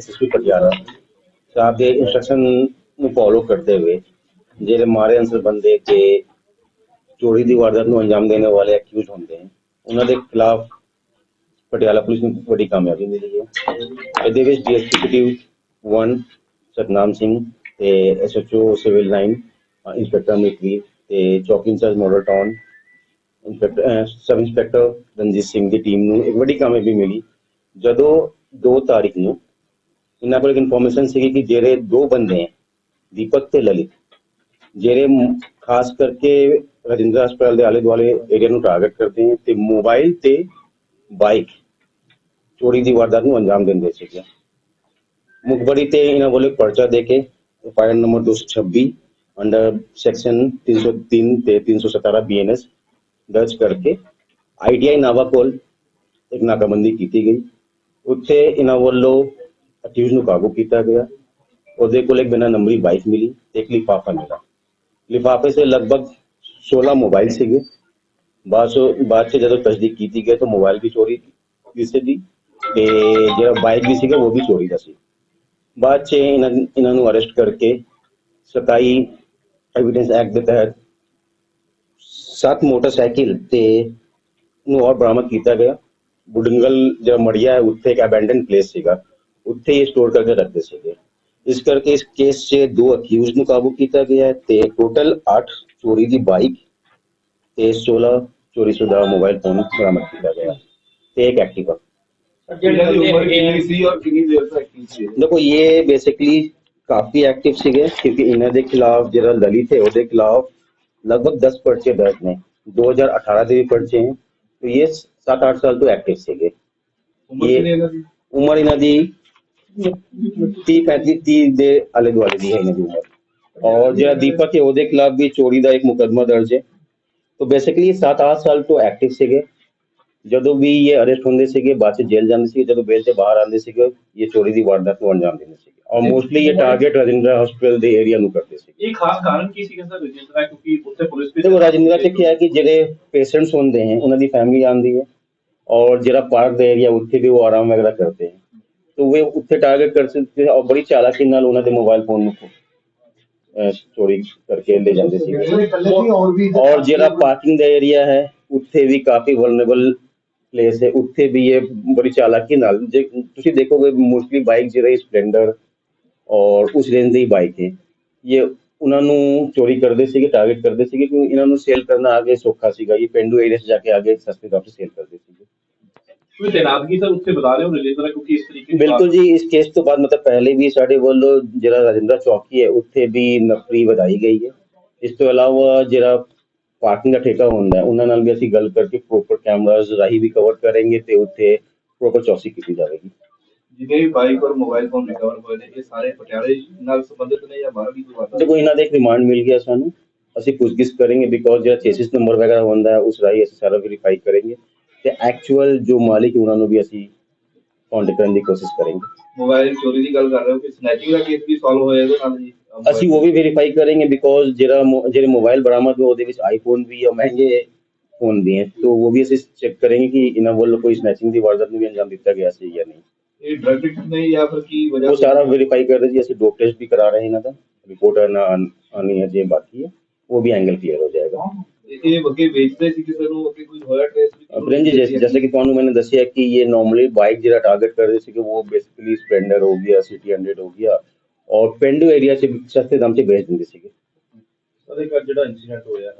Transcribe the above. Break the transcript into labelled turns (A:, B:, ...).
A: SSP Patiala ਸਾਹਿਬ ਦੇ instruction ਨੂੰ follow ਕਰਦੇ ਹੋਏ ਜਿਹੜੇ ਮਾਰੇ ਅੰਸਰ ਬੰਦੇ ਕੇ ਚੋਰੀ ਦੀ ਵਾਰਦਾਤ ਨੂੰ ਅੰਜਾਮ ਦੇਣ ਵਾਲੇ ਐਕਿਊਜ਼ ਹੁੰਦੇ ਹਨ ਉਹਨਾਂ ਦੇ ਖਿਲਾਫ ਪਟਿਆਲਾ ਪੁਲਿਸ ਨੂੰ ਵੱਡੀ ਕਾਮਯਾਬੀ ਮਿਲੀ ਹੈ ਇਹਦੇ ਵਿੱਚ ਡੀਐਸਪੀ 1 ਸਤਨਾਮ ਸਿੰਘ ਤੇ SHO civil line inspector Mitvi ਤੇ ਚੌਕੀ incharge model town inspector sub inspector Ranjit Singh ਦੀ ਟੀਮ ਨੂੰ ਇੱਕ ਵੱਡੀ ਕਾਮਯਾਬੀ ਮਿਲੀ ਜਦੋਂ 2 ਤਾਰੀਖ ਨੂੰ ਇਹਨਾਂ ਕੋਲ ਇਨਫੋਰਮੇਸ਼ਨ ਸੀਗੀ ਕਿ ਜਿਹੜੇ ਦੋ ਬੰਦੇ ਹੈ, ਦੀਪਕ ਤੇ ਲਲਿਤ, ਜਿਹੜੇ ਮ- ਖਾਸ ਕਰਕੇ ਰਜਿੰਦਰ ਹਸਪਤਾਲ ਦੇ ਆਲੇ ਦੁਆਲੇ ਏਰੀਆ ਨੂੰ ਟਾਰਗੇਟ ਕਰਦੇ ਹੈ ਤੇ ਮੋਬਾਈਲ ਤੇ ਬਾਈਕ ਚੋਰੀ ਦੀ ਵਾਰਦਾਤ ਨੂੰ ਅੰਜਾਮ ਦਿੰਦੇ ਸੀਗੇ। ਮੁਖਬਰੀ ਤੇ ਇਹਨਾਂ ਵੱਲੋਂ ਪਰਚਾ ਦੇ ਕੇ ਫਾਇਰ ਨੰਬਰ 226 ਅੰਡਰ ਸੈਕਸ਼ਨ 303 ਤੇ 317 ਬੀਐਨਐਸ ਦਰਜ ਕਰਕੇ ਆਈਡੀਆਈ ਨਾਵਾ ਕੋਲ ਇੱਕ ਨਾਕਾਬੰਦੀ ਕੀਤੀ ਗਈ। ਉੱਥੇ ਇਹਨਾਂ ਵੱਲੋਂ ਅਕਿਊਜ਼ ਨੂੰ ਕਾਬੂ ਕੀਤਾ ਗਿਆ। ਉਹਦੇ ਕੋਲ ਇੱਕ ਬਿਨਾਂ ਨੰਬਰੀ ਬਾਈਕ ਮਿਲੀ ਤੇ ਇੱਕ ਲਿਫਾਫਾ ਮਿਲਾ ਲਿਫਾਫੇ ਸੇ ਲਗਭਗ 16 ਮੋਬਾਈਲ ਸੀਗੇ। ਬਾਅਦ ਚੋਂ- ਬਾਅਦ ਚ ਜਦੋਂ ਤਸਦੀਕ ਕੀਤੀ ਗਈ ਤਾਂ ਮੋਬਾਈਲ ਵੀ ਚੋਰੀ ਕਿਸੇ ਦੀ ਤੇ ਜਿਹੜਾ ਬਾਈਕ ਵੀ ਸੀਗਾ ਉਹ ਵੀ ਚੋਰੀ ਦਾ ਸੀ। ਬਾਅਦ ਚ ਇਹਨਾਂ ਨੂੰ ਅਰੈਸਟ ਕਰਕੇ 27 ਐਵੀਡੈਂਸ ਐਕਟ ਦੇ ਤਹਿਤ ਸੱਤ ਮੋਟਰਸਾਈਕਲ ਤੇ ਨੂੰ ਹੋਰ ਬਰਾਮਦ ਕੀਤਾ ਗਿਆ। ਬੁਡੰਗਲ ਜਿਹੜਾ ਮੜੀਆ ਹੈ, ਉੱਥੇ ਇੱਕ ਅਬੈਂਡਨ ਪਲੇਸ ਸੀਗਾ। उठे ये स्टोर करके रखते सके। इस करके इस केस से दो अक्यूज काबू किया गया है। ते टोटल आठ चोरी की बाइक
B: ते सोलह चोरी शुदा मोबाइल फ़ोन बरामद किया गया एक एक्टिवा
A: देखो ये बेसिकली काफ़ी एक्टिव सीगे क्योंकि इन्हें के खिलाफ जरा ललित है उसके खिलाफ लगभग दस पर्चे दर्ज ने 2018 से भी पर्चे हैं। तो ये सात
B: आठ
A: साल
B: तो एक्टिव सीगे।
A: ये उमर इन्हें 30 35 30 ਦੇ ਆਲੇ ਦੁਆਲੇ ਦੀ ਹੈ ਇਹਨਾਂ ਦੀ ਉਮਰ। ਔਰ ਜਿਹੜਾ ਦੀਪਕ ਹੈ ਉਹਦੇ ਖਿਲਾਫ ਵੀ ਚੋਰੀ ਦਾ ਇੱਕ ਮੁਕਦਮਾ ਦਰਜ ਹੈ। ਤੋ ਬੇਸਿਕਲੀ 7-8 ਸਾਲ ਤੋਂ ਐਕਟਿਵ ਸੀਗੇ। ਜਦੋਂ ਵੀ ਇਹ ਅਰੈਸਟ ਹੁੰਦੇ ਸੀਗੇ ਬਾਅਦ ਚ ਜੇਲ੍ਹ ਜਾਂਦੇ ਸੀ ਜਦੋਂ ਬੇਲ ਤੇ ਬਾਹਰ ਆਉਂਦੇ ਸੀਗੇ ਇਹ ਚੋਰੀ ਦੀ ਵਾਰਦਾਤ ਨੂੰ ਅੰਜਾਮ ਦਿੰਦੇ ਸੀਗੇ। ਔਰ ਮੋਸਟਲੀ ਇਹ ਟਾਰਗੇਟ ਰਾਜਿੰਦਰਾ ਹਸਪੀਟਲ ਦੇ ਏਰੀਆ ਨੂੰ ਕਰਦੇ ਸੀ
C: ਇਹ ਖਾਸ ਕਾਰਨ ਕੀ ਸੀਗਾ ਸਰ ਰਾਜਿੰਦਰਾ? ਕਿਉਂਕਿ ਉੱਥੇ ਪੁਲਿਸ ਵੀ
A: ਦੇਖੋ ਰਾਜਿੰਦਰਾ ਚ ਕੀ ਹੈ ਕਿ ਜਿਹੜੇ ਪੇਸ਼ੈਂਟਸ ਹੁੰਦੇ ਹਨ ਉਹਨਾਂ ਦੀ ਫੈਮਿਲੀ ਆਉਂਦੀ ਹੈ। ਔਰ ਜਿਹੜਾ ਪਾਰਕ ਦਾ ਏਰੀਆ ਉੱਥੇ ਵੀ ਉਹ ਆਰਾਮ ਵਗੈਰਾ ਕਰਦੇ ਹਨ तो वे ਉੱਥੇ ਟਾਰਗੇਟ ਕਰ ਸਕਦੇ ਔਰ ਬੜੀ ਚਾਲਾਕੀ ਨਾਲ ਉਹਨਾਂ ਦੇ ਮੋਬਾਈਲ ਫੋਨ ਨੂੰ ਚੋਰੀ ਕਰਕੇ ਲੈ ਜਾਂਦੇ ਸੀਗੇ ਔਰ ਜਿਹੜਾ ਪਾਰਕਿੰਗ ਦਾ ਏਰੀਆ ਹੈ ਉੱਥੇ ਵੀ ਕਾਫੀ ਵਲਨਰੇਬਲ ਪਲੇਸ ਹੈ ਉੱਥੇ ਵੀ ਇਹ ਬੜੀ ਚਾਲਾਕੀ ਨਾਲ ਜੇ ਤੁਸੀਂ ਦੇਖੋਗੇ ਮੋਸਟਲੀ ਬਾਈਕ ਜਿਹੜੇ ਸਪਲੈਂਡਰ ਔਰ ਉਸ ਰੇਂਜ ਦੀ ਬਾਈਕ ਹੈ ਇਹ ਉਹਨਾਂ ਨੂੰ ਚੋਰੀ ਕਰਦੇ ਸੀਗੇ ਟਾਰਗੇਟ ਕਰਦੇ ਸੀਗੇ ਕਿਉਂਕਿ ਇਹਨਾਂ ਨੂੰ ਸੇਲ ਕਰਨਾ ਆਗੇ ਸੌਖਾ ਸੀਗਾ ਇਹ ਪਿੰਡੂ ਏਰੀਆ 'ਚ ਜਾ ਕੇ ਆਗੇ ਸਸਤੇ ਦਾਮ 'ਤੇ ਸੇਲ ਕਰਦੇ ਸੀਗੇ
C: ਤੈਨਾਤਗੀ ਸਰ ਉੱਥੇ ਬਤਾ ਰਹੇ ਹੋ ਰਜਿੰਦਰਾ ਕਿਉਂਕਿ ਇਸ ਤਰੀਕੇ ਦੀ
A: ਬਿਲਕੁਲ ਜੀ ਇਸ ਕੇਸ ਤੋਂ ਬਾਅਦ ਮਤਲਬ ਪਹਿਲੇ ਵੀ ਸਾਡੇ ਵੱਲੋਂ ਜਿਹੜਾ ਰਾਜਿੰਦਰ ਚੌਕੀ ਹੈ ਉੱਥੇ ਵੀ ਨਫਰੀ ਵਧਾਈ ਗਈ ਹੈ। ਇਸ ਤੋਂ ਇਲਾਵਾ ਜਿਹੜਾ ਪਾਰਕਿੰਗ ਦਾ ਠੇਕਾ ਹੁੰਦਾ ਹੈ ਉਹਨਾਂ ਨਾਲ ਵੀ ਅਸੀਂ ਗੱਲ ਕਰਕੇ ਪ੍ਰੋਪਰ ਕੈਮਰਾਜ਼ ਰਾਹੀਂ ਵੀ ਕਵਰ ਕਰਾਂਗੇ ਤੇ ਉੱਥੇ ਪ੍ਰੋਪਰ ਚੌਕਸੀ ਕੀਤੀ ਜਾਵੇਗੀ।
B: ਜਿਹਨੇ ਵੀ ਬਾਈਕ ਔਰ ਮੋਬਾਈਲ ਫੋਨ ਰਿਕਵਰ ਹੋਏ ਨੇ ਇਹ ਸਾਰੇ ਪਟਿਆਲੇ ਨਾਲ ਸੰਬੰਧਿਤ ਨੇ ਜਾਂ ਬਾਹਰ ਵੀ ਕੋਈ ਵਾਰਦਾਤ
A: ਦੇਖੋ ਇਹਨਾਂ ਦਾ ਇੱਕ ਰਿਮਾਂਡ ਮਿਲ ਗਿਆ ਸਾਨੂੰ। ਅਸੀਂ ਪੁੱਛਗਿੱਛ ਕਰਾਂਗੇ ਬਿਕੋਜ਼ ਜਿਹੜਾ ਚੇਸਿਸ ਨੰਬਰ ਵਗੈਰਾ ਹੁੰਦਾ ਹੈ ਉਸ ਰਾਹੀਂ ਅਸੀਂ ਸਾਰਾ ਵੈਰੀਫਾਈ ਕਰਾਂਗੇ। ਤੇ ਐਕਚੁਅਲ ਜੋ ਮਾਲਿਕ ਉਹਨਾਂ ਨੂੰ ਵੀ ਅਸੀਂ ਕਾਂਟੈਕਟ ਕਰਨ ਦੀ ਕੋਸ਼ਿਸ਼ ਕਰਾਂਗੇ।
B: ਮੋਬਾਈਲ ਚੋਰੀ ਦੀ ਗੱਲ ਕਰ ਰਹੇ ਹੋ ਕਿ ਸਨੈਚਿੰਗ ਦਾ ਕੇਸ ਵੀ ਸੋਲਵ ਹੋਇਆ ਇਹਦੇ ਨਾਲ ਜੀ?
A: ਅਸੀਂ ਉਹ ਵੀ ਵੈਰੀਫਾਈ ਕਰਾਂਗੇ ਬਿਕੋਜ਼ ਜਿਹੜਾ ਮੋ- ਜਿਹੜੇ ਮੋਬਾਈਲ ਬਰਾਮਦ ਹੋਏ ਉਹਦੇ ਵਿੱਚ ਆਈਫੋਨ ਵੀ ਆ ਮਹਿੰਗੇ ਫੋਨ ਵੀ ਹੈ ਤੋਂ ਉਹ ਵੀ ਅਸੀਂ ਚੈੱਕ ਕਰਾਂਗੇ ਕਿ ਇਹਨਾਂ ਵੱਲੋਂ ਕੋਈ ਸਨੈਚਿੰਗ ਦੀ ਵਾਰਦਾਤ ਨੂੰ ਵੀ ਅੰਜਾਮ ਦਿੱਤਾ ਗਿਆ ਸੀ ਜਾਂ ਨਹੀਂ।
B: ਇਹ ਡਰਗ ਟਿਕਟ ਨਹੀਂ ਜਾਂ ਫਿਰ ਕੀ ਵਜ੍ਹਾ
A: ਉਹ ਸਾਰਾ ਵੈਰੀਫਾਈ ਕਰਦੇ ਜੀ ਅਸੀਂ ਡੋਪ ਟੈਸਟ ਵੀ ਕਰਾ ਰਹੇ ਇਹਨਾਂ ਦਾ। ਰਿਪੋਰਟ ਨਾ ਆਣੀ ਹੈ ਜੇ ਬਾਕੀ ਹੈ ਉਹ ਵੀ ਐਂਗਲ ਕਲੀਅਰ ਹੋ ਜਾਏਗਾ।
B: ਇਹ ਇਹ ਅੱਗੇ ਵੇਚਦੇ ਸੀ ਕਿਸੇ ਨੂੰ ਅੱਗੇ ਕੋਈ ਹੋਇਆ ਟ੍ਰੇਸ
A: प्रेम जी, जैसे जैसे कि तो तुम्हें मैंने दस है कि ये नॉर्मली बाइक जरा टारगेट कर जैसे कि वो बेसिकली स्प्लेंडर हो गया सिटी 100 हो गया, और पेंडू एरिया से सस्ते दाम से बेच देंगे सर,
B: एक जो तो ਜਿਹੜਾ हो गया